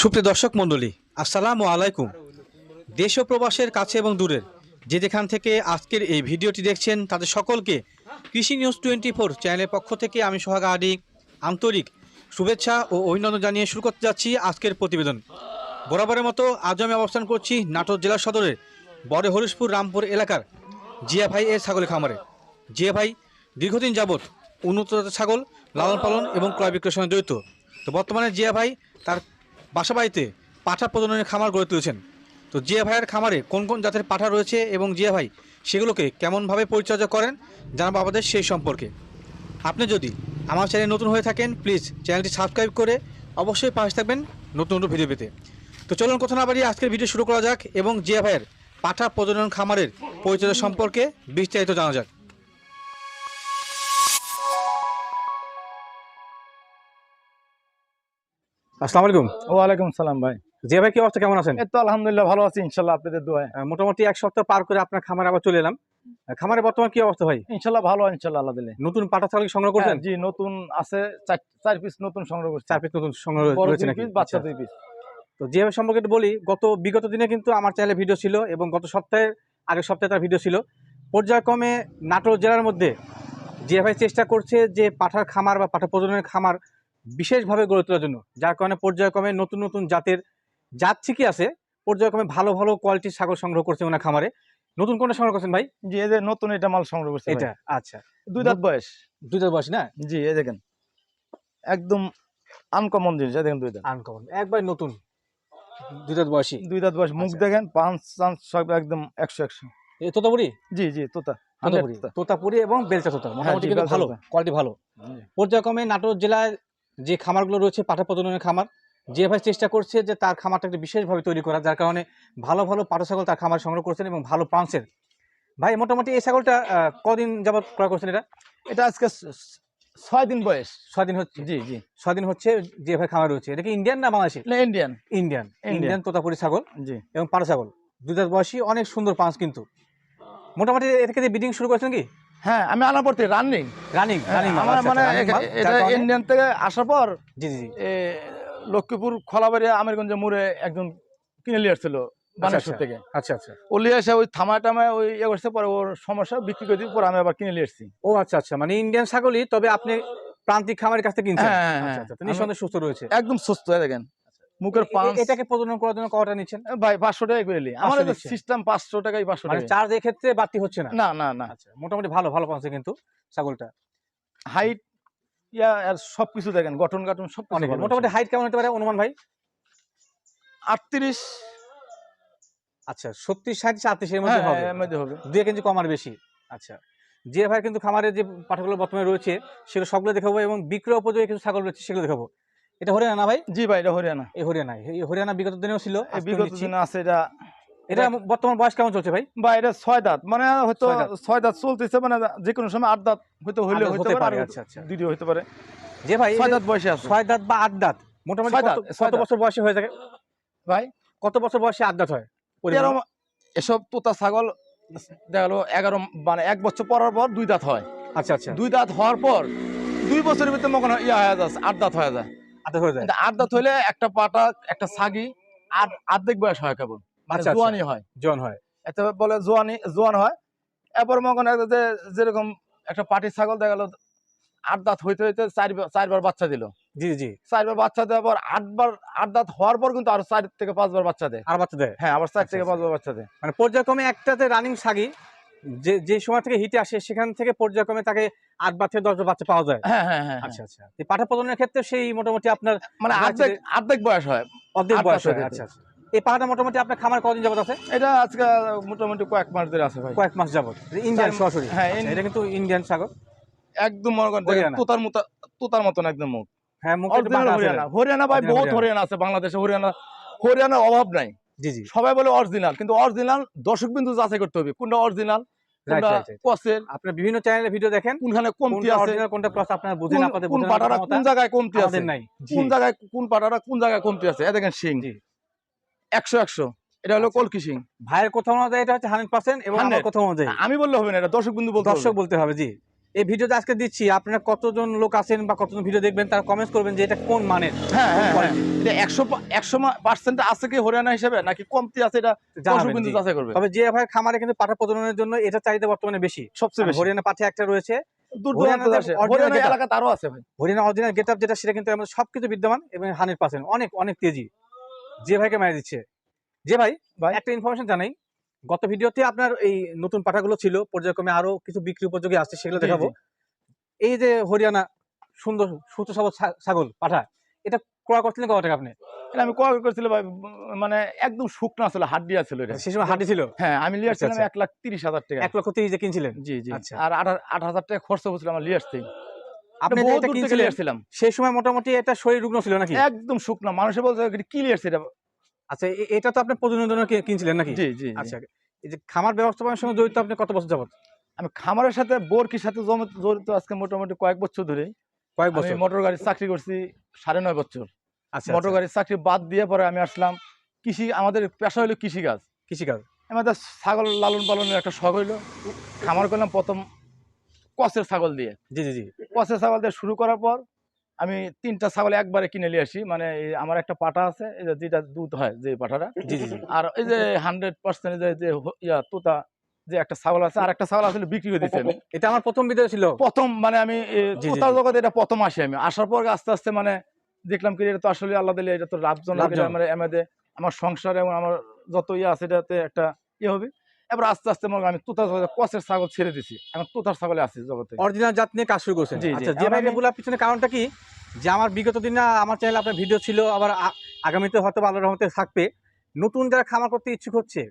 সুপ্রিয় দর্শক মণ্ডলী, আসসালামু আলাইকুম। দেশ ও প্রবাসের কাছে এবং দূরের যে যেখান থেকে আজকের এই ভিডিওটি দেখছেন, তাদের সকলকে কৃষি নিউজ টোয়েন্টি ফোর চ্যানেলের পক্ষ থেকে আমি সোহাগ আডি আন্তরিক শুভেচ্ছা ও অভিনন্দন জানিয়ে শুরু করতে যাচ্ছি আজকের প্রতিবেদন। বরাবরের মতো আজ আমি অবস্থান করছি নাটোর জেলা সদরের বড় হরিশপুর রামপুর এলাকার জিয়া ভাই এর ছাগলের খামারে। জিয়া ভাই দীর্ঘদিন যাবৎ উন্নত জাতের ছাগল লালন পালন এবং ক্রয় বিক্রয়ের সঙ্গে জড়িত। তো বর্তমানে জিয়া ভাই তার বাসা বাড়িতে পাঠা প্রজননের খামার গড়ে তুলেছেন। তো জিয়া ভাইয়ের খামারে কোন কোন জাতের পাঠা রয়েছে এবং জিয়া ভাই সেগুলোকে কেমনভাবে পরিচর্যা করেন জানাব আমাদের সেই সম্পর্কে। আপনি যদি আমার চ্যানেল নতুন হয়ে থাকেন, প্লিজ চ্যানেলটি সাবস্ক্রাইব করে অবশ্যই পাশে থাকবেন নতুন নতুন ভিডিও পেতে। তো চলুন কথা না বাড়িয়ে আজকের ভিডিও শুরু করা যাক এবং জিয়া ভাইয়ের পাঠা প্রজনন খামারের পরিচর্যা সম্পর্কে বিস্তারিত জানা যাক। আসসালামু আলাইকুম। ওয়ালাইকুম সালাম ভাই। ভাই কি অবস্থা? কেমন আছেন? এই তো আলহামদুলিল্লাহ ভালো আছি ইনশাল্লাহ আপনাদের দোয়ায়। মোটামুটি এক সপ্তাহ পার করে আপনার খামারে আবার চলে এলাম। খামারে বর্তমান কি অবস্থা ভাই? ইনশাল্লাহ ভালো ইনশাল্লাহ আল্লাহ দিলে। নতুন পাটা ছাগল সংগ্রহ করছেন? হ্যাঁ, জি নতুন আছে চার- চার পিস নতুন সংগ্রহ করছি। চার পিস নতুন সংগ্রহ বড় নাকি? বাচ্চা আচ্ছা। দুই পিস তো যে সম্পর্কে বলি গত বিগত দিনে কিন্তু আমার চ্যানেলে ভিডিও ছিল এবং গত সপ্তাহে আগের সপ্তাহে তার ভিডিও ছিল। পর্যায়ক্রমে নাটোর জেলার মধ্যে ভাই চেষ্টা করছে যে পাঠার খামার বা পাঠা প্রজননের খামার বিশেষভাবে গড়ে তোলার জন্য। যার কারণে পর্যায়ক্রমে নতুন নতুন জাতের জাত ঠিকই আছে পর্যায়ক্রমে ভালো ভালো কোয়ালিটির ছাগল সংগ্রহ করছে ওনার খামারে। নতুন কোনটা সংগ্রহ করছেন ভাই? জি এই যে নতুন এটা মাল সংগ্রহ করছি এটা আচ্ছা। দুই দাঁত বয়স। দুই দাঁত বয়স না? জি এই দেখেন। একদম আনকমন জিনিস দেখেন দুই দাঁত। আনকমন একবার নতুন। দুই দাঁত বয়সী। দুই দাঁত বয়স। মুখ আচ্ছা। দেখেন পাঁচ চান্স সব একদম একশো একশো। এ তোতাপুরি? জি জি তোতা। তোতাপুরি। তোতাপুরি এবং বেলচা তোতা। মোটামুটি কিন্তু ভালো কোয়ালিটি ভালো। পর্যায়ক্রমে নাটোর জেলায় যে খামারগুলো রয়েছে পাঠা প্রজননের খামার যে ভাই চেষ্টা করছে যে তার খামারটা একটু বিশেষভাবে তৈরি করা যার কারণে ভালো ভালো পাঠা ছাগল তার খামার সংগ্রহ করছেন এবং ভালো পাঁচের ভাই মোটামুটি এই ছাগলটা কদিন যাবত ক্রয় করছেন এটা? এটা আজকে ছয় দিন বয়স। ছয় দিন হচ্ছে? জি জি। ছয় দিন হচ্ছে যে ভাই খামার রয়েছে। এটা কি ইন্ডিয়ান না বাংলাদেশি? না ইন্ডিয়ান ইন্ডিয়ান ইন্ডিয়ান তোতাপুরি ছাগল জি। এবং পাঠা ছাগল দুই বয়সী অনেক সুন্দর পাঁচ কিন্তু। মোটামুটি এটাকে বিডিং শুরু করেছেন কি? হ্যাঁ আমি আনার পর রানিং রানিং রানিং আমার মানে এটা ইন্ডিয়ান থেকে আসার পর জি জি এ, লক্ষ্মীপুর খোলাবাড়ি আমিরগঞ্জে মোড়ে একজন কিনে নিয়ে আসছিল বানেশ্বর আচ্ছা। থেকে। আচ্ছা আচ্ছা। ও নিয়ে এসে ওই থামায় টামায় ওই ইয়ে করছে পরে ওর সমস্যা বিক্রি করে দিয়ে পরে আমি আবার কিনে নিয়ে এসেছি ও আচ্ছা আচ্ছা। মানে ইন্ডিয়ান ছাগলই তবে আপনি প্রান্তিক খামারের কাছ থেকে কিনছেন? হ্যাঁ, হ্যাঁ, আচ্ছা, হ্যাঁ। আচ্ছা, নিঃসন্দেহে সুস্থ রয়েছে। একদম সুস্থ হয়ে দেখেন। মুখের পাঁচ এটাকে প্রজনন করার জন্য কটা নিচ্ছেন? ভাই পাঁচশো টাকা করে নিই। আমার দিচ্ছে। সিস্টেম পাঁচশো টাকাই পাঁচশো মানে টাকা চার্জ এক্ষেত্রে বাড়তি হচ্ছে না? না না না। আচ্ছা মোটামুটি ভালো ভালো পাচ্ছে কিন্তু ছাগলটা। হাইট ইয়া আর সবকিছু দেখেন গঠন গঠন সব মোটামুটি হাইট কেমন হতে পারে অনুমান ভাই? আটত্রিশ। আচ্ছা সত্যি ষাট আটত্রিশের হ্যাঁ মধ্যে হবে। এর মধ্যে হবে। দুই এক ইঞ্চি কম আর বেশি। আচ্ছা যে ভাই কিন্তু খামারের যে পাঠাগুলো বর্তমানে রয়েছে সেগুলো সবগুলো দেখাবো এবং বিক্রয় উপযোগী কিছু ছাগল রয়েছে সেগুলো দেখাবো। এটা হরিয়ানা ভাই? জি ভাই এটা হরিয়ানা। এই হরিয়ানা এই হরিয়ানা বিগত দিনেও ছিল বিগত দিনে আছে এটা। এটা বর্তমান বয়স কেমন চলছে ভাই? বা এটা ছয় দাঁত মানে হয়তো ছয় দাঁত। চলতেছে মানে যে কোনো সময় আট দাঁত হয়তো হইলে হতে পারে আচ্ছা, আচ্ছা। দুইটিও হইতে পারে। যে ভাই ছয় দাঁত বয়সে আছে। ছয় দাঁত বা আট দাঁত মোটামুটি ছয় কত। বছর বয়সে হয়ে থাকে? ভাই? কত বছর বয়সে আট দাঁত হয়? এসব তোতা ছাগল দেখা গেলো এগারো মানে এক বছর পরার পর দুই দাঁত হয়। আচ্ছা আচ্ছা। দুই দাঁত হওয়ার পর দুই বছরের ভিতরে মনে হয় ইয়া হয়ে যাচ্ছে আট দাঁত হয়ে যায়। হইলে একটা পাটা একটা ছাগি আর অর্ধেক বয়স হয় কেবল। মানে আচ্ছা, আচ্ছা। জোয়ানি হয়। জন হয়। এতে বলে জোয়ানি জোয়ান হয়। এরপর মনে যে যেরকম একটা ছাগল দেখা গেলো আট দাঁত হইতে হইতে চারবার চারবার বাচ্চা দিল। জি জি। চারবার বাচ্চা দেওয়ার পর আটবার আট দাঁত হওয়ার পর কিন্তু আরও চার থেকে পাঁচবার বাচ্চা দেয়। আর বাচ্চা দেয়। হ্যাঁ আবার চার আচ্ছা, থেকে। পাঁচবার বাচ্চা দেয়। মানে পর্যায়ক্রমে একটাতে রানিং সাগি যে যে সময় থেকে হিটে আসে সেখান থেকে পর্যায়ক্রমে তাকে আট বাচ্চা দশ বাচ্চা পাওয়া যায়। হ্যাঁ হ্যাঁ হ্যাঁ আচ্ছা আচ্ছা। পাঠা প্রজননের ক্ষেত্রে সেই মোটামুটি আপনার মানে অর্ধেক অর্ধেক বয়স হয়। অর্ধেক বয়স হয় আচ্ছা আচ্ছা। এই পাঠাটা মোটামুটি আপনার খামার কদিন যাবত আছে? এটা আজকে মোটামুটি কয়েক মাস ধরে আছে ভাই। কয়েক মাস যাবত। ইন্ডিয়ান সরাসরি? হ্যাঁ, আচ্ছা, এটা কিন্তু ইন্ডিয়ান ছাগল একদম মনে করেন। তোতার মতো তোতার মতন একদম মুখ। হ্যাঁ। হরিয়ানা। হরিয়ানা ভাই বহুত। হরিয়ানা আছে বাংলাদেশে। হরিয়ানা হরিয়ানার অভাব নাই। জি জি। সবাই বলে অরিজিনাল কিন্তু অরিজিনাল দর্শক বিন্দু যাচাই করতে হবে কোনটা অরিজিনাল রাইট কোনটা রাইট কসের আপনার বিভিন্ন চ্যানেলে ভিডিও দেখেন কোনখানে কমতি আছে কোনটা প্লাস আপনারা বুঝেন কোন- আপনাদের কোন পাটারা কোন জায়গায় কমতি আছে? নাই। কোন জায়গায় কোন পাটারা কোন জায়গায় কমতি আছে? দেখেন সিং। একশো একশো। এটা হলো আচ্ছা। কলকি সিং ভাইয়ের কথা অনুযায়ী এটা হচ্ছে হান্ড্রেড পার্সেন্ট এবং আমার 100 কথা অনুযায়ী। আমি বললে হবে না এটা দর্শক বিন্দু বলতে দর্শক বলতে হবে জি। এই ভিডিওতে আজকে দিচ্ছি আপনারা কতজন লোক আছেন বা কতজন ভিডিও দেখবেন তারা কমেন্টস করবেন যে এটা কোন মানের হ্যাঁ হ্যাঁ হ্যাঁ। এটা একশো পা- একশো পার্সেন্ট আছে কি হরিয়ানা হিসেবে নাকি কমতি আছে এটা। যাচাই করবে? তবে যে ভাই খামারে কিন্তু পাঠা প্রজননের জন্য এটা চাহিদা বর্তমানে বেশি। সবচেয়ে বেশি। হরিয়ানা পাঠে একটা রয়েছে। হরিয়ানা আছে অরিজিনাল গেট আপ যেটা সেটা কিন্তু আমাদের সবকিছু বিদ্যমান এবং হান্ড্রেড পার্সেন্ট অনেক অনেক তেজি যে ভাইকে মেরে দিচ্ছে। যে ভাই ভাই। একটা ইনফরমেশন জানাই। গত ভিডিওতে আপনার এই নতুন পাঠাগুলো ছিল পর্যায়ক্রমে আরও কিছু বিক্রি উপযোগী আছে সেগুলো দেখাবো। এই যে হরিয়ানা সুন্দর সুস্থ সবল ছাগল পাঠা এটা ক্রয় করছিলেন কত টাকা আপনি? এটা আমি কয় করেছিল মানে একদম শুকনা ছিল হাড্ডিয়া ছিল এটা। সেই সময় হাঁটি ছিল? হ্যাঁ আমি লিয়ে আচ্ছা, আসছিলাম আচ্ছা। এক লাখ তিরিশ হাজার টাকা। এক লক্ষ তিরিশ কিনছিলেন? জি জি। আচ্ছা। আর আট আট হাজার টাকা খরচ হয়েছিল আমার লিয়ে আসছি আপনি এটা থেকে কিনছিলেন সেই সময় মোটামুটি এটা শরীর রুগ্ন ছিল নাকি? একদম শুকনা। মানুষে বলছে কি লিয়ে আসছে এটা? আচ্ছা এটা তো আপনি প্রজননের জন্য কিনছিলেন নাকি? জি জি আচ্ছা আচ্ছা এই যে খামার ব্যবস্থাপনার সঙ্গে জড়িত আপনি কত বছর যাবত আমি খামারের সাথে বোরকির সাথে জড়িত আজকে মোটামুটি কয়েক বছর ধরে কয়েক বছর? মোটর গাড়ির চাকরি করছি সাড়ে নয় বছর। আচ্ছা মোটর গাড়ির চাকরি বাদ দিয়ে পরে আমি আসলাম। কৃষি আমাদের পেশা হলো কৃষিকাজ। কৃষিকাজ। আমাদের ছাগল লালন পালনের একটা শখ হইল। খামার করলাম প্রথম কসের ছাগল দিয়ে। জি জি জি। কসের ছাগল দিয়ে শুরু করার পর আমি তিনটা ছাগল একবারে কিনে নিয়ে আসি। মানে আমার একটা পাটা আছে এই যে যেটা দুধ হয় যে জি আর এই যে হান্ড্রেড পার্সেন্ট যে ইয়া তোতা যে একটা ছাগল আছে আর একটা ছাগল আসলে বিক্রি করে দিচ্ছি আমি। এটা আমার প্রথম ভিডিও ছিল। প্রথম মানে আমি তোতার জগতে এটা প্রথম আসি আমি। আসার পর আস্তে আস্তে মানে দেখলাম কি এটা তো আসলে আল্লাহ দিলে এটা তো লাভজনক আমাদের আমার সংসার এবং আমার যত ইয়ে আছে এটাতে একটা ইয়ে হবে। এবার আস্তে আস্তে মনে আমি তোতার কষের ছাগল ছেড়ে দিছি। এখন তোতার ছাগলে আছি জগতে। অরিজিনাল জাত নিয়ে কাজ শুরু করছেন। আচ্ছা যে বলার পিছনে কারণটা কি? যে আমার বিগত দিনে আমার চ্যানেলে আপনার ভিডিও ছিল আবার আগামীতে হয়তো ভালো রহমতে থাকবে। নতুন যারা খামার করতে ইচ্ছুক হচ্ছে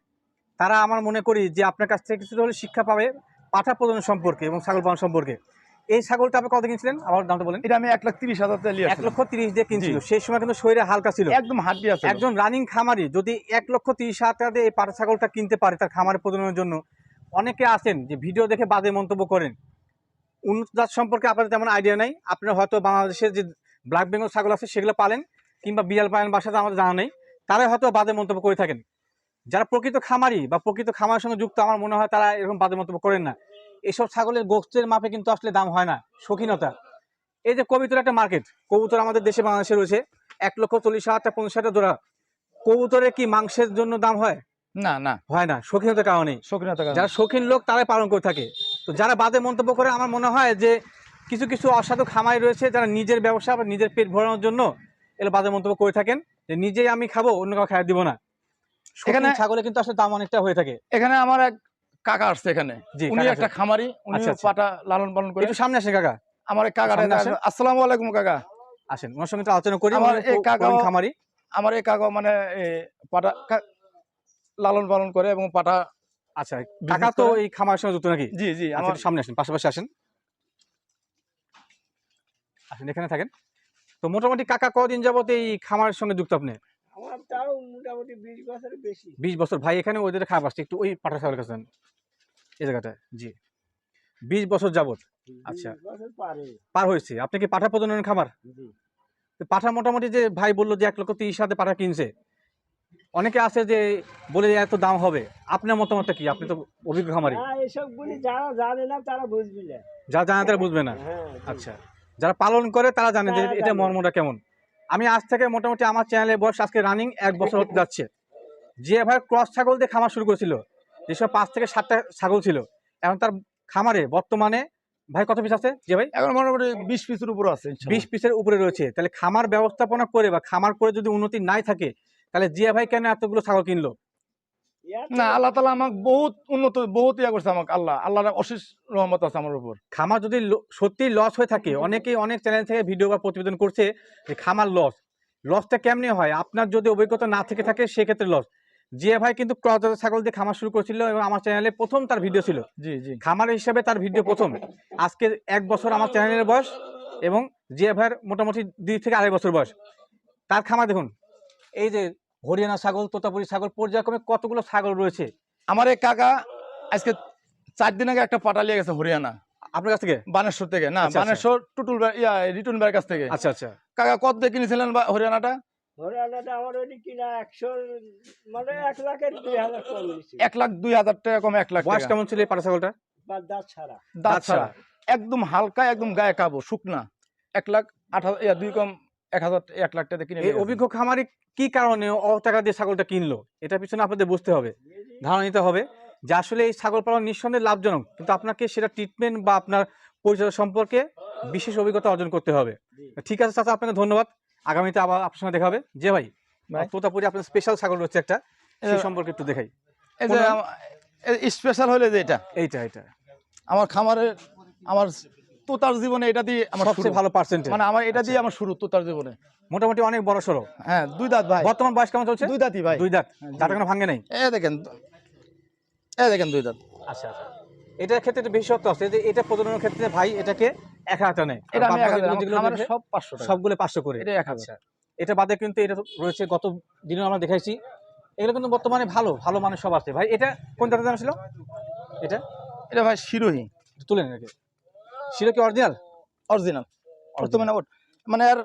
তারা আমার মনে করি যে আপনার কাছ থেকে কিছুটা হলে শিক্ষা পাবে পাঠা প্রদান সম্পর্কে এবং ছাগল পালন সম্পর্কে। এই ছাগলটা আপনি কত কিনছিলেন? আবার দামটা বলেন। এটা আমি এক লাখ তিরিশ হাজার এক লক্ষ তিরিশ দিয়ে কিনছিল। সেই সময় কিন্তু শরীরে হালকা ছিল। একদম হাড্ডি আছে। একজন রানিং খামারি যদি এক লক্ষ তিরিশ হাজার টাকা দিয়ে এই পাটা ছাগলটা কিনতে পারে তার খামারে প্রজননের জন্য অনেকে আছেন যে ভিডিও দেখে বাজে মন্তব্য করেন। উন্নত জাত সম্পর্কে আপনাদের তেমন আইডিয়া নাই। আপনারা হয়তো বাংলাদেশের যে ব্ল্যাক বেঙ্গল ছাগল আছে সেগুলো পালেন কিংবা বিড়াল পালেন বাসাতে আমাদের জানা নেই। তারাই হয়তো বাজে মন্তব্য করে থাকেন। যারা প্রকৃত খামারি বা প্রকৃত খামারের সঙ্গে যুক্ত আমার মনে হয় তারা এরকম বাজে মন্তব্য করেন না। এইসব ছাগলের গোস্তের মাপে কিন্তু আসলে দাম হয় না শৌখিনতা। এই যে কবিতর একটা মার্কেট কবুতর আমাদের দেশে বাংলাদেশে রয়েছে এক লক্ষ চল্লিশ হাজার পঞ্চাশ হাজার জোড়া। কবুতরের কি মাংসের জন্য দাম হয়? না না। হয় না শৌখিনতার কারণে। শৌখিনতা যারা শৌখিন লোক তারাই পালন করে থাকে। তো যারা বাদে মন্তব্য করে আমার মনে হয় যে কিছু কিছু অসাধু খামাই রয়েছে যারা নিজের ব্যবসা বা নিজের পেট ভরানোর জন্য এগুলো বাদে মন্তব্য করে থাকেন যে নিজেই আমি খাব অন্য কাউ খাই দিব না। এখানে এখানে- ছাগলে কিন্তু আসলে দাম অনেকটা হয়ে থাকে। এখানে আমার এক কাকা আসছে এখানে। উনি একটা খামারি উনি আচ্ছা, আচ্ছা। পাটা লালন পালন করে। একটু সামনে আসেন কাকা। আমার কাকা সামনে আসেন। আসসালামু আলাইকুম কাকা। আসেন ওনার সঙ্গে আলোচনা করি আমার এই পুরান খামারি? আমার এই কাকা মানে পাটা লালন পালন করে এবং পাটা আচ্ছা কাকা তো? এই খামারের সঙ্গে যুক্ত নাকি? জি জি আচ্ছা, আমার সামনে আসেন পাশাপাশি আসেন। আসেন এখানে থাকেন। তো মোটামুটি কাকা কদিন যাবত এই খামারের সঙ্গে যুক্ত আপনি? আমার তাও মোটামুটি বিশ বছরের বেশি। বিশ বছর। ভাই এখানে ওদের খারাপ আসছে একটু ওই পাঠা ছাগলের কাছে। এই জায়গাটা জি। বিশ বছর যাবত আচ্ছা। বছর পারে হয়েছে। আপনি কি পাঠা প্রজননের খামার? পাঠা মোটামুটি যে ভাই বলল যে এক লক্ষ তিরিশ হাতে পাঠা কিনছে অনেকে আছে যে বলে এত দাম হবে। আপনার মতামতটা কি? আপনি তো অভিজ্ঞ খামারি। যারা জানে না তারা বুঝবি না। যা জানা তারা বুঝবে না। হ্যাঁ আচ্ছা। যারা পালন করে তারা জানে যে এটা মর্মটা কেমন। আমি আজ থেকে মোটামুটি আমার চ্যানেলে বয়স আজকে রানিং এক বছর হতে যাচ্ছে। যে ভাই ক্রস ছাগল দিয়ে খামার শুরু করেছিল যেসব পাঁচ থেকে সাতটা ছাগল ছিল এখন তার খামারে বর্তমানে ভাই কত পিস আছে? যে ভাই? এখন মোটামুটি বিশ পিসের উপরে আছে বিশ পিসের উপরে রয়েছে। তাহলে খামার ব্যবস্থাপনা করে বা খামার করে যদি উন্নতি নাই থাকে তাহলে জিয়া ভাই কেন এতগুলো ছাগল কিনলো? না আল্লাহ তালা আমাকে বহুত উন্নত বহুত ইয়া করছে আমাকে আল্লাহ আল্লাহর অশেষ রহমত আছে আমার উপর। খামার যদি সত্যি লস হয়ে থাকে অনেকেই অনেক চ্যানেল থেকে ভিডিও বা প্রতিবেদন করছে যে খামার লস লসটা কেমনে হয়? আপনার যদি অভিজ্ঞতা না থেকে থাকে সেক্ষেত্রে লস জিয়া ভাই কিন্তু ক্রস ছাগল দিয়ে খামার শুরু করেছিল এবং আমার চ্যানেলে প্রথম তার ভিডিও ছিল। জি জি। খামার হিসাবে তার ভিডিও প্রথম। আজকে এক বছর আমার চ্যানেলের বয়স এবং জিয়া ভাইয়ের মোটামুটি দুই থেকে আড়াই বছর বয়স। তার খামার দেখুন। এই যে হরিয়ানা ছাগল তোতাপুরি ছাগল পর্যায়ক্রমে কতগুলো ছাগল রয়েছে? আমার এই কাকা আজকে চার দিন আগে একটা পাটা লিয়ে গেছে হরিয়ানা। আপনার কাছ থেকে? বানেশ্বর থেকে না আচ্ছা, আচ্ছা। বানেশ্বর টুটুল ইয়া রিটুন ভাইয়ের কাছ থেকে। আচ্ছা আচ্ছা। কাকা কত দিয়ে কিনেছিলেন বা- হরিয়ানাটা? হরিয়ানাটা আমার ওইটি কিনা একশো মানে এক এক লাখ দুই হাজার টাকা কম এক লাখ বয়স কেমন ছিল এই পাটা ছাগলটা দাঁত ছাড়া। দাঁত। একদম হালকা একদম গায়ে কাবো শুকনা। এক লাখ আট হাজার ইয়া, দুই কম এক হাজার এক লাখ টাকা কিনে এই অভিজ্ঞ খামারি কি কারণে অ টাকা দিয়ে ছাগলটা কিনলো? এটার পিছনে আপনাদের বুঝতে হবে ধারণা নিতে হবে যে আসলে এই ছাগল পালন নিঃসন্দেহে লাভজনক কিন্তু আপনাকে সেটা ট্রিটমেন্ট বা আপনার পরিচর্যা সম্পর্কে বিশেষ অভিজ্ঞতা অর্জন করতে হবে। ঠিক আছে চাচা আপনাকে ধন্যবাদ। আগামীতে আবার আপনার সঙ্গে দেখা হবে। যে ভাই। তোতাপুরি আপনার স্পেশাল ছাগল রয়েছে একটা সেই সম্পর্কে একটু দেখাই। স্পেশাল হলে যে এটা। এইটা এটা আমার খামারে আমার তোতার জীবনে এটা দিয়ে আমার সবচেয়ে ভালো পার্সেন্টেজ মানে আমার এটা দিয়ে আমার শুরু তোতার জীবনে। মোটামুটি অনেক বড় সড়ো? হ্যাঁ দুই দাঁত ভাই। বর্তমান বয়স কেমন চলছে? দুই দাঁতই ভাই। দুই দাঁত। হ্যাঁ, দাঁত জি। ভাঙে নেই? এ দেখেন এ দেখেন দুই দাঁত। আচ্ছা আচ্ছা। এটার ক্ষেত্রে একটু বিশেষত্ব আছে। যে এটা প্রজননের ক্ষেত্রে ভাই এটাকে এক হাজার নেয় সব পাঁচশো টাকা। সবগুলো পাঁচশো করে। এটা এক হাজার। আচ্ছা। এটা বাদে কিন্তু এটা রয়েছে গত দিনেও আমরা দেখাইছি। এগুলো কিন্তু বর্তমানে ভালো ভালো মানুষ সব আছে। ভাই এটা কোন জাতের দাম ছিল? এটা? এটা ভাই শিরোহী। তুলে নিন শিরো কি অরিজিনাল অরিজিনাল বর্তমানে ওর- মানে আর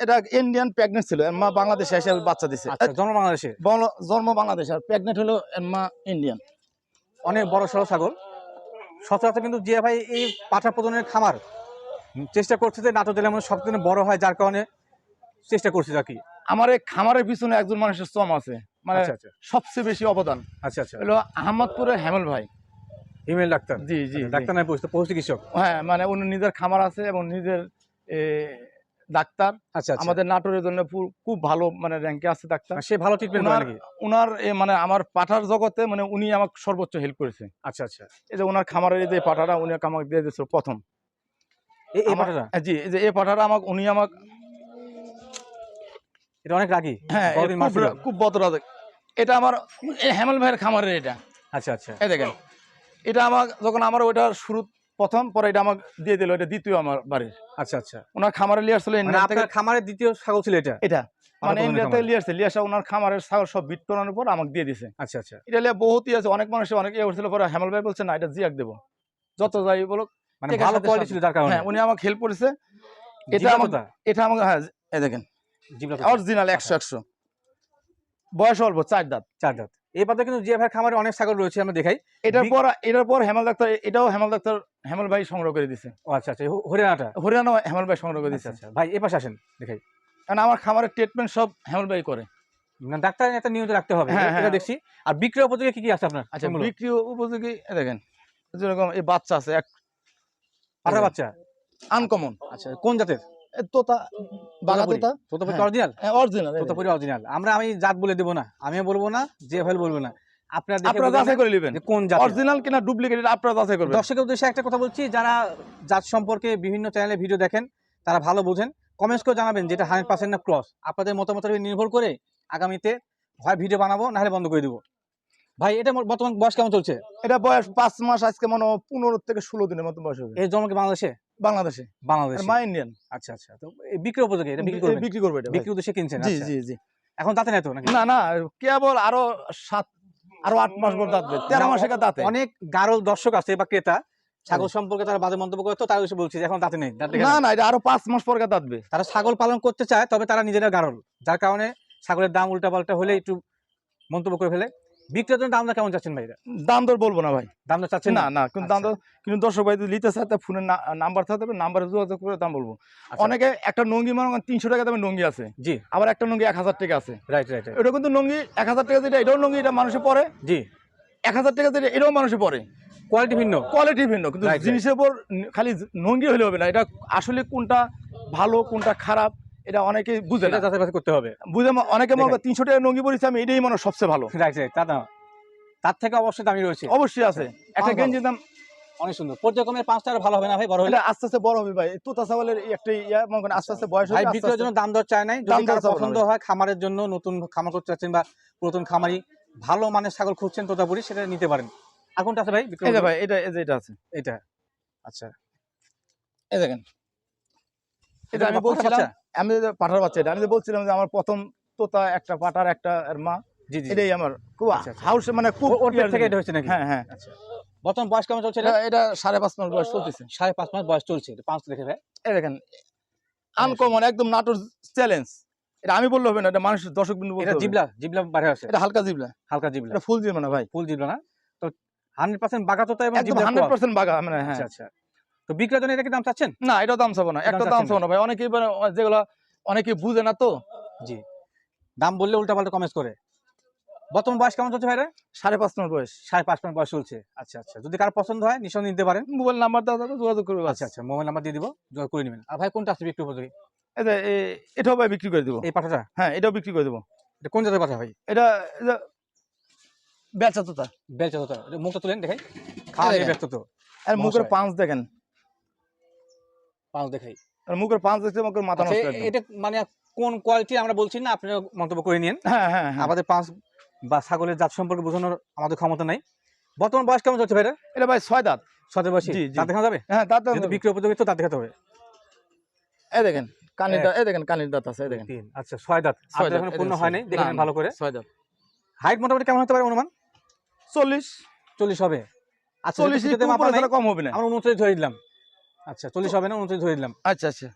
এটা ইন্ডিয়ান প্রেগনেন্ট ছিল এর মা বাংলাদেশে এসে বাচ্চা দিছে। আচ্ছা জন্ম বাংলাদেশে? বল- জন্ম বাংলাদেশ আর প্রেগনেন্ট হলো এর মা ইন্ডিয়ান অনেক বড় সড়ো ছাগল। সচরাচর কিন্তু যে ভাই এই পাঠা প্রজনের খামার। চেষ্টা করছে যে নাটোর জেলার মধ্যে সবথেকে বড় হয় যার কারণে চেষ্টা করছে আর কি। আমার এই খামারের পিছনে একজন মানুষের শ্রম আছে মানে আচ্ছা আচ্ছা। সবচেয়ে বেশি অবদান। আচ্ছা আচ্ছা। হলো আহমদপুরের হেমল ভাই। ইমেল ডাক্তার। জি জি জি। ডাক্তার চিকিৎসক হ্যাঁ মানে উনি নিজের খামার আছে এবং নিজের ডাক্তার। আচ্ছা আচ্ছা। আমাদের নাটোরের জন্য খুব ভালো মানে র্যাঙ্কে আছে ডাক্তার। সে ভালো ট্রিটমেন্ট করে উনার নাকি? উনার মানে আমার পাঠার জগতে মানে উনি আমাকে সর্বোচ্চ হেল্প করেছে। আচ্ছা আচ্ছা। এই যে ওনার খামারের যে পাঠাটা উনি আমাকে দিয়ে দিয়েছিল প্রথম। এই পাঠাটা? জি এই যে এই পাঠাটা আমাকে উনি আমাকে এটা অনেক রাগি। হ্যাঁ খুব মারছিল। বদরা এটা আমার হেমল ভাইয়ের খামারের এটা। আচ্ছা আচ্ছা। এই দেখেন। এটা আমার যখন আমার ওইটা শুরু প্রথম পরে এটা আমাকে দিয়ে দিল এটা দ্বিতীয় আমার বাড়ির। আচ্ছা আচ্ছা। ওনার খামারে লিয়ে আসছিল মানে আপনার খামারের দ্বিতীয় ছাগল ছিল এটা? এটা। মানে পাঠাপোষণের ইন্ডিয়া খামার। থেকে লিয়ে আসছে লিয়ে আসা ওনার খামারের ছাগল সব বিট করানোর পর আমাকে দিয়ে দিছে। আচ্ছা আচ্ছা। এটা লিয়ে বহুতই আছে অনেক মানুষ অনেক ইয়ে করছিল পরে হেমল ভাই বলছে না এটা জিয়াক দেবো। যত যাই বলো মানে ভালো কোয়ালিটি ছিল যার কারণে। হ্যাঁ উনি আমাকে হেল্প করেছে। এটা আমাকে? এটা আমাকে হ্যাঁ এই দেখেন। অরিজিনাল একশো একশো। বয়স অল্প চার দাঁত। চার দাঁত। এই পাতে কিন্তু যে ভাই খামারে অনেক ছাগল রয়েছে আমরা দেখাই। এটার পর এটার পর হেমল ডাক্তার এটাও হেমল ডাক্তার হেমল ভাই সংগ্রহ করে দিছে। আচ্ছা আচ্ছা হরিয়ানাটা? হরিয়ানা হেমল ভাই সংগ্রহ করে আচ্ছা দিছে। আচ্ছা ভাই এ পাশে আসেন দেখাই। কারণ আমার খামারের ট্রিটমেন্ট সব হেমল ভাই করে। না ডাক্তার একটা নিয়মিত রাখতে হবে হ্যাঁ, এটা হ্যাঁ। দেখছি। আর বিক্রয় উপযোগী কি কি আছে আপনার? আচ্ছা? বিক্রি উপযোগী দেখেন যেরকম এই বাচ্চা আছে এক পাঠা বাচ্চা? আনকমন আচ্ছা কোন জাতের? তোতা বাঘা তোতা? তোতাপুরি হ্যাঁ। অরিজিনাল অরিজিনাল তোতাপুরি অরিজিনাল আমরা আমি জাত বলে দেবো না আমিও বলব না যে ভাই বলব না। আপনারা আপনারা যাচাই করে নেবেন। কোন জাত। অরিজিনাল কিনা ডুপ্লিকেট আপনারা যাচাই করবেন। দর্শকের উদ্দেশ্যে একটা কথা বলছি যারা জাত সম্পর্কে বিভিন্ন চ্যানেলে ভিডিও দেখেন তারা ভালো বোঝেন। কমেন্টস করে জানাবেন যেটা হান্ড্রেড পার্সেন্ট না ক্রস আপনাদের মতামতের নির্ভর করে আগামীতে হয় ভিডিও বানাবো নাহলে বন্ধ করে দেবো। ভাই এটা বর্তমান বয়স কেমন চলছে? এটা বয়স পাঁচ মাস আজকে মনে হয় পনেরো থেকে ষোলো দিনের মতো বয়স হবে। এর জন্ম কি বাংলাদেশে? বাংলাদেশে। বাংলাদেশ। মা ইন্ডিয়ান। আচ্ছা আচ্ছা। তো এই বিক্রি উপযোগী এটা বিক্রি করবেন? বিক্রি করবে এটা বিক্রি উদ্দেশ্যে কিনছেন জি আচ্ছা। জি জি। এখন দাঁতে নাই তো নাকি? না না কেবল আরও সাত আরও আট মাস পর দাঁতবে তেরো মাসে দাঁতে। অনেক গারল দর্শক আছে বা ক্রেতা ছাগল সম্পর্কে তারা বাজে মন্তব্য করে তো তারা এসে বলছে এখন দাঁতে নেই দাঁতে না না। এটা আরও পাঁচ মাস পর দাঁতবে তারা ছাগল পালন করতে চায় তবে তারা নিজেরা গারল। যার কারণে ছাগলের দাম উল্টা পাল্টা হলে একটু মন্তব্য করে ফেলে। বিক্রেতার জন্য দামটা কেমন চাচ্ছেন ভাই দাম দর বলব না ভাই। দামটা চাচ্ছেন না না কিন্তু দাম আচ্ছা। দর কিন্তু দর্শক ভাই নিতে চায় তা ফোনের নাম্বার থাকতে হবে নাম্বারে যোগাযোগ করে দাম বলব। আচ্ছা। অনেকে একটা নঙ্গি মনে করেন তিনশো টাকা দামে নঙ্গি আছে জি। আবার একটা নঙ্গি এক হাজার টাকা আছে। রাইট রাইট এটা কিন্তু নঙ্গি এক হাজার টাকা যেটা এটাও নঙ্গি এটা মানুষে পরে। জি। এক হাজার টাকা যেটা এটাও মানুষে পরে। কোয়ালিটি ভিন্ন। কোয়ালিটি ভিন্ন কিন্তু. জিনিসের উপর খালি নঙ্গি হলে হবে না এটা আসলে কোনটা ভালো কোনটা খারাপ এটা অনেকেই বুঝে না। যাচাই করতে হবে। বুঝে অনেকে মনে। করে তিনশো টাকা নঙ্গি পড়েছে আমি এটাই মনে হয় সবচেয়ে ভালো। রাইট রাইট তা না। তার থেকে অবশ্যই দামি রয়েছে। অবশ্যই আছে। একটা। গেঞ্জির দাম অনেক সুন্দর। পর্যায়ক্রমে পাঁচটা আর ভালো হবে না ভাই? বড় হলে? আস্তে আস্তে বড় হবে ভাই। তোতা ছাগলের একটা ইয়া মনে করেন আস্তে আস্তে বয়স হবে ভাই বিক্রয়ের জন্য দাম দর চায় নাই। দাম দর পছন্দ হয় খামারের জন্য নতুন খামার করতে চাচ্ছেন বা পুরাতন খামারি ভালো মানের ছাগল খুঁজছেন তোতাপুরি সেটা নিতে পারেন। আর কোনটা আছে ভাই? এই যে ভাই এটা এই যে এটা আছে। এটা। আচ্ছা। এই দেখেন। এটা আমি বলছিলাম? আমি পাঠার বাচ্চা এটা আমি বলছিলাম যে আমার প্রথম তোতা একটা পাঠার একটা মা এটাই আমার খুব আচ্ছা, আচ্ছা। হাউস মানে খুব থেকে। এটা হচ্ছে নাকি? হ্যাঁ হ্যাঁ। আচ্ছা। বর্তমান বয়স কেমন চলছে এটা? এটা এটা সাড়ে পাঁচ মাস বয়স চলতেছে। সাড়ে পাঁচ মাস বয়স চলছে পাঁচ দেখে ভাই। এই দেখেন আনকমন একদম নাটোর চ্যালেঞ্জ এটা আমি বললে হবে না এটা মানুষের দর্শক বিন্দু এটা জিবলা জিবলা বাইরে আছে। এটা হালকা জিবলা। হালকা জিবলা। এটা ফুল জিবলা না ভাই। ফুল জিবলা না। তো হান্ড্রেড পার্সেন্ট বাগাতোতা তো তাই হান্ড্রেড পার্সেন্ট বাগা মানে হ্যাঁ। আচ্ছা। তো তো বিক্রয়ের জন্য এটা কি দাম চাচ্ছেন? না এটাও দাম চাবো না। একটা দাম চাবো না ভাই। অনেকেই যেগুলো অনেকে বুঝে না তো। জি। দাম বললে উল্টা পাল্টা কমেন্ট করে। বর্তমান বয়স কেমন চলছে ভাইরা? সাড়ে পাঁচ নম্বর বয়স। সাড়ে পাঁচ মিনিট বয়স চলছে। আচ্ছা আচ্ছা। যদি কারও পছন্দ হয় নিঃসন্দেহে নিতে পারেন। মোবাইল নাম্বার দাও দাদা যোগাযোগ করবে আচ্ছা আচ্ছা। মোবাইল নাম্বার দিয়ে দিব যোগাযোগ করে নেবেন। আর ভাই কোনটা আছে বিক্রি উপযোগী? এটাও ভাই বিক্রি করে দেবো। এই পাঠাটা? হ্যাঁ এটাও বিক্রি করে দেবো। এটা কোন জাতের পাঠা ভাই? এটা এটা বেচা তো তা বেলচা তো এটা মুখটা তুলেন দেখাই। খাওয়া দেখেন। ব্যস্ত তো। আর মুখের পাঁচ দেখেন। পাঁচ দেখাই। আর মুখের পাঁচ দেখতে মুখের মাথা আচ্ছা, নষ্ট এটা মানে কোন কোয়ালিটি আমরা বলছি না আপনারা মন্তব্য করে নিন হ্যাঁ হ্যাঁ হ্যাঁ। আমাদের পাঁচ বা ছাগলের জাত সম্পর্কে বোঝানোর আমাদের ক্ষমতা নাই। বর্তমান বয়স কেমন চলছে ভাইরা? এটা ভাই ছয় দাঁত। সতেরো বয়সী। দাঁত দেখা যাবে? হ্যাঁ দাঁত বিক্রি উপযোগী তো দাঁত দেখাতে হবে। এই দেখেন কানির এক। দাঁত এই দেখেন কানির দাঁত আছে এই দেখেন। তিন আচ্ছা ছয় দাঁত। ছয় আপনার দাঁত, পূর্ণ দেখেন, হয় নাই? দেখে না, নেন না, ভালো করে। ছয় দাঁত। হাইট মোটামুটি কেমন হতে পারে অনুমান? চল্লিশ। চল্লিশ হবে। আচ্ছা চল্লিশ কম হবে না। আমরা উনত্রিশ ধরে দিলাম। আচ্ছা চল্লিশ হবে না উনত্রিশ ধরে দিলাম আচ্ছা আচ্ছা।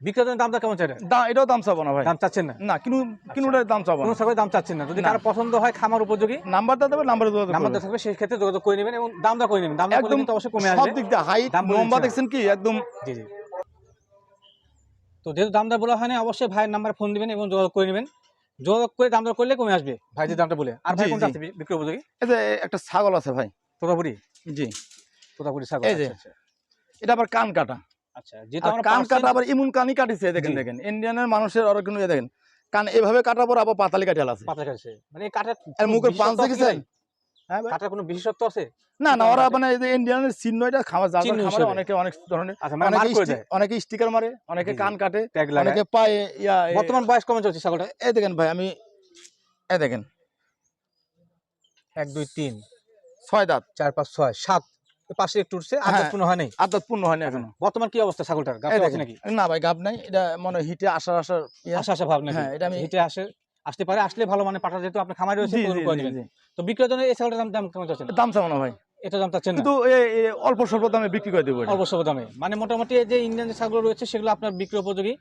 বিক্রেতার দামটা কেমন চাই দাম এটাও দাম চাবো না ভাই। দাম চাচ্ছেন না? না কিনু কিনুটার দাম চাবো কোনো ছাগলের দাম চাচ্ছেন না? যদি কারও পছন্দ হয় খামার উপযোগী নাম্বারটা দেবে নাম্বারে যোগাযোগ নাম্বার। থাকবে সেই ক্ষেত্রে যোগাযোগ করে নেবেন এবং দামটা করে নেবেন। দামটা একদম অবশ্যই কমে সব দিক দিয়ে হাইট দাম বলে লম্বা দিচ্ছি না। দেখছেন কি? একদম জি জি। তো যেহেতু দামটা বলা হয় না অবশ্যই ভাইয়ের নাম্বার ফোন দিবেন এবং যোগাযোগ করে নেবেন। যোগাযোগ করে দামটা করলে কমে আসবে। ভাই যে দামটা বলে। আর ভাই কোনটা আছে উপযোগী? এই যে একটা ছাগল আছে ভাই। তোতাপুরি? জি। তোতাপুরি ছাগল এই আচ্ছা, এটা আবার কান কাটা। আচ্ছা আর কান কাটা আবার ইমুন কানই কাটিছে দেখেন দেখেন। ইন্ডিয়ানের মানুষের ওরা কিন্তু দেখেন। কান এভাবে কাটার পর আবার পাতালি কাটিয়াল আছে। পাতলা কাটছে। মানে আর মুখের পাঁচ দেখেছেন? হ্যাঁ ভাই? কাটার কোনো বিশেষত্ব আছে? না না ওরা মানে ইন্ডিয়ানের চিহ্ন এটা। অনেকে অনেক ধরনের আচ্ছা মানে অনেকে স্টিকার মারে অনেকে। কান কাটে অনেকে পায়ে ইয়া বর্তমান বয়স কেমন চলছে ছাগলটা। এই দেখেন ভাই আমি এই দেখেন। এক দুই তিন। ছয় দাঁত। চার পাঁচ ছয় সাত। পাশে একটু উঠছে আর। হয়। নাই? আট দাঁত পূর্ণ হয়নি এখনও। বর্তমান কি অবস্থা ছাগলটার? এই আছে নাকি? না ভাই গাব নাই। এটা মনে হিটে আসার আসার। আশা আশা ভাব নাকি? এটা আমি- হিটে আসে আসতে পারে। আসলে ভালো মানে পাঠা যেহেতু আপনার খামারে রয়েছে জি প্রদান জি করে জি, দিবেন জি। তো বিক্রয়ের জন্য এই ছাগলটার দাম দাম কেমন চাচ্ছেন? দাম চাবো না ভাই। এটা দাম চাচ্ছেন কিন্তু এ- এ অল্প স্বল্প দামে বিক্রি করে দেবো অল্প স্বল্প দামে। মানে মোটামুটি যে ইন্ডিয়ান ছাগল রয়েছে সেগুলো আপনার বিক্রি উপযোগী।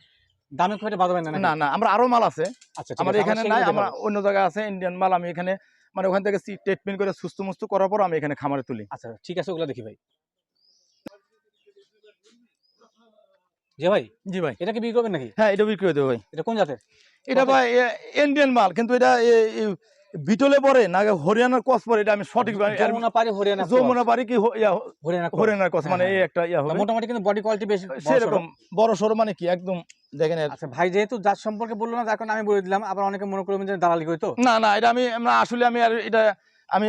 দামে খুব একটা বাড়াবেন না না না আমরা আরও মাল আছে। আচ্ছা আমার এখানে নাই আমার অন্য জায়গায় আছে ইন্ডিয়ান মাল আমি এখানে মানে ওখান থেকে ট্রিটমেন্ট করে সুস্থ মুস্থ করার পর আমি এখানে খামারে তুলি। আচ্ছা ঠিক আছে ওগুলো দেখি ভাই। জি ভাই? জি ভাই। এটা কি বিক্রি করবেন নাকি? হ্যাঁ এটা বিক্রি করে দেবো ভাই। এটা কোন জাতের? এটা ভাই ইন্ডিয়ান মাল কিন্তু এটা বিটলে পরে না হরিয়ানার কস পরে এটা আমি সঠিক যমুনা পারি হরিয়ানা যমুনা পারি কি হরিয়ানা হরিয়ানার কস। মানে হ্যাঁ, এই একটা ইয়া তা হবে। মোটামুটি কিন্তু বডি কোয়ালিটি বেশ। সেরকম বড় সড়ো মানে কি? একদম দেখেন আচ্ছা ভাই যেহেতু জাত সম্পর্কে বলল না যার কারণে আমি বলে দিলাম আবার অনেকে মনে করবেন যে দালালি করি তো? না না এটা আমি আমরা আসলে আমি আর এটা আমি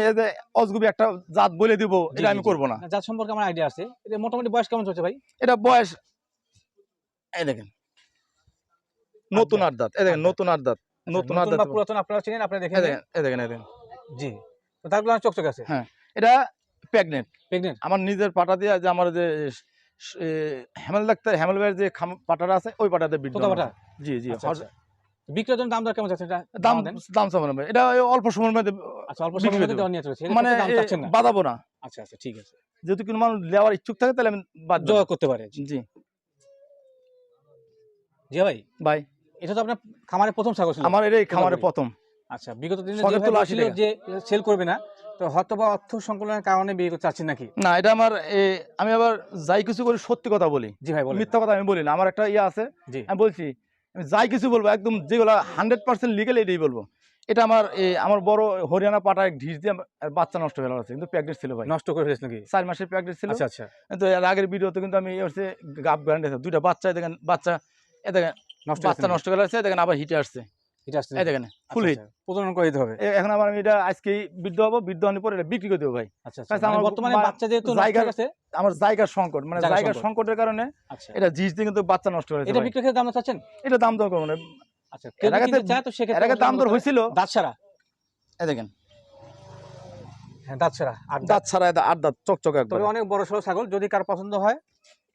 অজগুবি একটা জাত বলে দিব এটা আমি। করব না। জাত সম্পর্কে আমার আইডিয়া আছে। এটা মোটামুটি বয়স কেমন চলছে ভাই? এটা বয়স এই দেখেন। নতুন আট দাঁত এই দেখেন। নতুন আট দাঁত। নতুন আট বা পুরাতন আপনারা চিনেন? আপনারা দেখে দেখেন দেখেন দেখেন। জি। তো তারগুলো আমার চকচক আছে? হ্যাঁ। এটা প্রেগনেন্ট। প্রেগনেন্ট? আমার নিজের পাটা দিয়ে যে আমার যে হেমেল ডাক্তার হেমেল ভাইয়ের যে পাটাটা আছে ওই পাটাতে পাটা? জি জি আচ্ছা, আচ্ছা। বিক্রয়ের জন্য দাম দর কেমন এটা দাম দাম। এটা অল্প সময়ের মধ্যে আচ্ছা অল্প সময়ের মধ্যে দেওয়া নিয়ে চলেছে। মানে না? বাঁধাবো না। আচ্ছা আচ্ছা ঠিক আছে। যেহেতু কোনো মানুষ নেওয়ার ইচ্ছুক থাকে তাহলে আমি বাদ করতে পারে জি। জি। জি ভাই? ভাই। এটা তো আপনার খামারের প্রথম ছাগল ছিল। আমার এটাই খামারে প্রথম। আচ্ছা বিগত দিনে যে তুলা ভাই 80 ছিল যে সেল করবে না তো হয়তো বা অর্থ সংকলনের কারণে বিয়ে করতে চাচ্ছেন নাকি? না এটা আমার আমি আবার যাই কিছু করি সত্যি কথা বলি। জি ভাই মিথ্যা কথা আমি বলি না আমার একটা ইয়ে আছে। আমি বলছি আমি যাই কিছু বলব একদম যেগুলো হান্ড্রেড পার্সেন্ট লিগেল এটাই বলব। এটা আমার আমার বড় হরিয়ানা পাটায় ঢিস দিয়ে বাচ্চা নষ্ট হয়ে গেল কিন্তু প্যাকেট ছিল ভাই। নষ্ট করে ফেলেছে নাকি? চার মাসের প্যাকেট ছিল। আচ্ছা আচ্ছা। তো এর আগের ভিডিওতে কিন্তু আমি হচ্ছে গ্যারান্টি দুইটা বাচ্চা দেখেন বাচ্চা এ দেখেন বাচ্চা নষ্ট করে আছে দেখেন আবার হিটে আসছে। এটা আসছে এই দেখেন ফুল হিট প্রজনন করে দিতে হবে। এখন আমার আমি এটা আজকে বৃদ্ধ হব বৃদ্ধ হওয়ার পরে এটা বিক্রি করে দেবো ভাই। আচ্ছা আচ্ছা, আচ্ছা মানে আমার বর্তমানে বাচ্চা যেহেতু নষ্ট জায়গার- আমার জায়গার সংকট মানে জায়গার জায়গার সংকটের কারণে আচ্ছা। এটা জিস দিয়ে কিন্তু বাচ্চা নষ্ট হয়েছে এটা বিক্রি ক্ষেত্রে দাম চাচ্ছেন? এটা দাম দর করব না। আচ্ছা এর আগে দাম হয়েছিল দাঁত ছাড়া। এই দেখেন। হ্যাঁ দাঁত ছাড়া আর দাঁত। ছাড়া আট দাঁত চকচকে একদম তবে অনেক বড় সড়ো ছাগল যদি কার পছন্দ হয়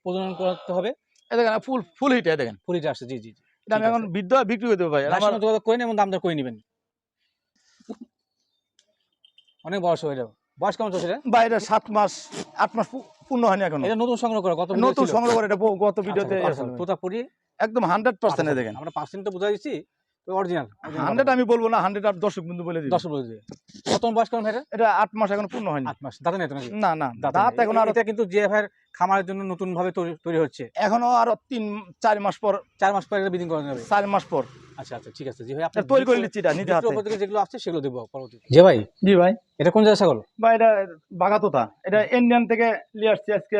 প্রজনন করতে হবে। দেখেন ফুল ফুল হিট দেখেন। ফুলিটা আসছে জি জি জি। এটা আমি এখন বৃদ্ধ বিক্রি করে দেবো ভাই। আমার যোগাযোগ করে নিন দাম দর করে নেবেন? অনেক বয়স হয়ে যাবে। বয়স কেমন চলছে এটা? এটা সাত মাস আট মাস পূর্ণ হয়নি এখন। এটা নতুন সংগ্রহ করা কত নতুন সংগ্রহ করে এটা গত ভিডিওতে তোতাপুরি একদম হান্ড্রেড পার্সেন্ট দেখেন। আমরা পার্সেন্ট তো বুঝাই দিচ্ছি অরিজিনাল হান্ড্রেড আমি বলব না হান্ড্রেড আর দর্শক বিন্দু বলে দিই বলে দিয়ে প্রথম বয়স কেমন এটা? আট মাস এখন পূর্ণ হয়নি। আট মাস দাঁতে নেই তো না না দাঁতে এখন আর এটা কিন্তু খামারের জন্য নতুন ভাবে তৈরি- হচ্ছে। এখনও আরও তিন চার মাস পর চার মাস পরে বিদিন করা যাবে। চার মাস পর। আচ্ছা আচ্ছা ঠিক আছে। জি ভাই আপনি তৈরি করে নিচ্ছি এটা নিজে হাতে। উপযোগী যেগুলো আসছে সেগুলো দেবো পরবর্তীতে। জি ভাই। জি ভাই। এটা কোন জায়গা ছাগল? বা এটা বাগাতোতা এটা ইন্ডিয়ান থেকে নিয়ে আসছি আজকে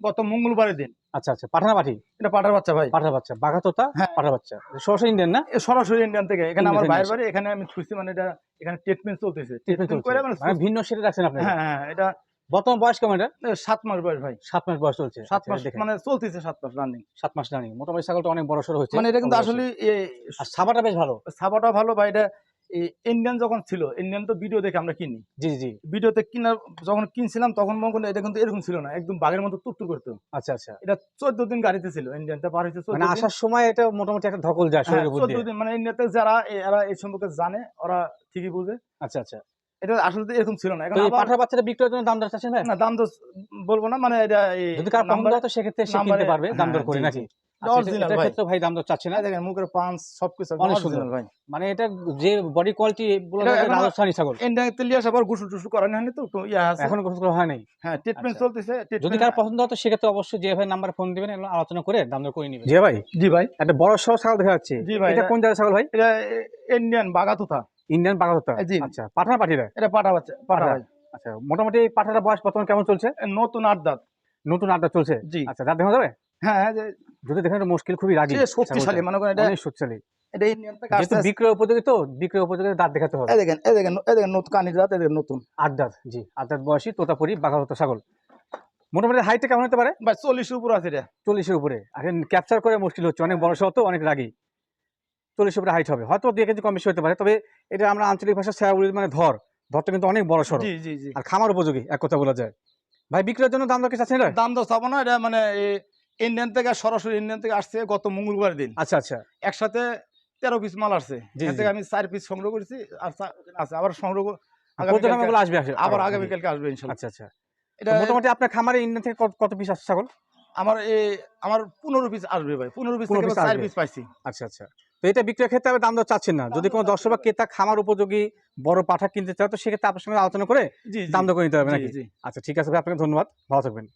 গত মঙ্গলবারের দিন। আচ্ছা আচ্ছা পাঠানা পাঠি? এটা পাটার বাচ্চা ভাই। পাঠা বাচ্চা বাঘাতোতা হ্যাঁ। পাঠা বাচ্চা। সরাসরি ইন্ডিয়ান না? সরাসরি ইন্ডিয়ান থেকে। এখানে আমার ভাইয়ের বাড়ি এখানে আমি ছুঁছি মানে এটা এখানে ট্রিটমেন্ট চলতেছে। ট্রিটমেন্ট করে মানে মানে ভিন্ন সেটা রাখছেন আপনি? হ্যাঁ হ্যাঁ এটা বর্তমান বয়স কেমন এটা? সাত মাস বয়স ভাই। সাত মাস বয়স চলছে। সাত আচ্ছা, মাস মানে চলতেছে সাত মাস রানিং সাত মাস রানিং মোটামুটি ছাগলটা অনেক বড় সড়ো হচ্ছে মানে এটা কিন্তু আসলে সাবাটা বেশ ভালো। সাবাটা ভালো ভাই এটা ইন্ডিয়ান যখন ছিল ইন্ডিয়ান তো ভিডিও দেখে আমরা কিনি। জি জি, ভিডিওতে কিনার যখন কিনছিলাম তখন মনে করেন এটা কিন্তু এরকম ছিল না। একদম বাঘের মতো তুরতুর করতো আচ্ছা আচ্ছা। এটা চোদ্দ দিন গাড়িতে ছিল ইন্ডিয়ানটা পার হয়েছে মানে আসার সময় এটা মোটামুটি একটা ধকল যায় হ্যাঁ, শরীরের চোদ্দ দিন মানে ইন্ডিয়াতে যারা এরা এই সম্পর্কে জানে ওরা ঠিকই বুঝে। আচ্ছা আচ্ছা। এটা আসলে এরকম ছিল না। এখন পাঠার বাচ্চাটা বিক্রয়ের জন্য দাম দর চাচ্ছেন ভাই? না দাম তো বলব না মানে এটা যদি কার পছন্দ হয় তো সেক্ষেত্রে সে কিনতে পারবে দাম দর হ্যাঁ, করে নাকি। আচ্ছা, ভাই। দাম দর চাচ্ছে না? দেখেন মুখের পাঁচ সবকিছু অনেক সুন্দর। ভাই। মানে এটা যে বডি কোয়ালিটি বলে এটা যায় এখনো- রাজস্থানী ছাগল। ইন্ডিয়াতে লিয়ে আসার গোসল টুসল করানো হয়নি তো ইয়া আছে। এখনও গোসল করা হয় নাই? হ্যাঁ ট্রিটমেন্ট আচ্ছা। চলতেছে যদি কার পছন্দ হয় তো সেক্ষেত্রে অবশ্যই যে ভাই নাম্বার ফোন দিবেন এগুলো আলোচনা করে দাম দর করে নিবেন। জি ভাই। জি ভাই। একটা বড় সহ ছাগল দেখা যাচ্ছে। জি ভাই, এটা এটা- কোন জায়গায় ছাগল ভাই? এটা ইন্ডিয়ান বাগাতুথা ইন্ডিয়ান বাগাতোতা জি। আচ্ছা পাঠানা পাঠিরা এটা পাঠা বাচ্চা পাঠা পাঠা। ভাই আচ্ছা মোটামুটি পাঠাটা বয়স বর্তমান কেমন চলছে? নতুন আট দাঁত। নতুন আড্ডা চলছে? জি। আচ্ছা দাঁত দেখা যাবে? হ্যাঁ যদি দেখেন মুশকিল খুবই রাগি। শক্তিশালী মনে করেন এটা শক্তিশালী। এটা বিক্রয় উপযোগী তো বিক্রয় উপযোগী দাঁত দেখাতে হবে। এই দেখেন এই দেখেন এই দেখেন নতুন কানির দাঁত এই দেখেন নতুন। আট দাঁত জি আট দাঁত বয়সী তোতাপুরি বাঘাগত ছাগল। মোটামুটি হাইটটা কেমন হতে পারে? ভাই চল্লিশের উপর আছে এটা। চল্লিশের উপরে। আর ক্যাপচার করে মুশকিল হচ্ছে অনেক বড় সহ তো অনেক রাগি। চল্লিশের উপরে হাইট হবে। হয়তো দুই কেজি কম বেশি হতে পারে তবে এটা আমরা আঞ্চলিক ভাষা শ্যাবুড়ি মানে ধর। ধরটা কিন্তু অনেক বড় সড়ো জি জি জি। আর খামার উপযোগী এক কথা বলা যায়। ভাই বিক্রয়ের জন্য দাম দর কি চাচ্ছেন এটা? দাম দর চাবো না এটা মানে ইন্ডিয়ান থেকে সরাসরি ইন্ডিয়ান থেকে আসছে গত মঙ্গলবার দিন। আচ্ছা আচ্ছা। একসাথে তেরো পিস মাল আসছে। থেকে আমি চার পিস সংগ্রহ করেছি আর আছে। আবার সংগ্রহ কর- প্রযোজনাগুলো আগামীকালকে- আসবে আসবে আবার আগামীকালকে আসবে ইনশাল্লাহ। আচ্ছা আচ্ছা। এটা মোটামুটি আপনার খামারে ইন্ডিয়ান থেকে কত- কত পিস আসছে ছাগল? আমার এই আমার পনেরো পিস আসবে ভাই। পনেরো পিস 15 থেকে piece চার পিস পাইছি। আচ্ছা আচ্ছা। তো এটা বিক্রয়ের ক্ষেত্রে আমি দাম দর চাচ্ছেন না। যদি কোনো দর্শক বা ক্রেতা খামার উপযোগী বড় পাঠা কিনতে চায় তো সেক্ষেত্রে আপনার সঙ্গে আলোচনা করে দাম দর করে নিতে হবে নাকি? আচ্ছা ঠিক আছে ভাই আপনাকে ধন্যবাদ। ভালো থাকবেন।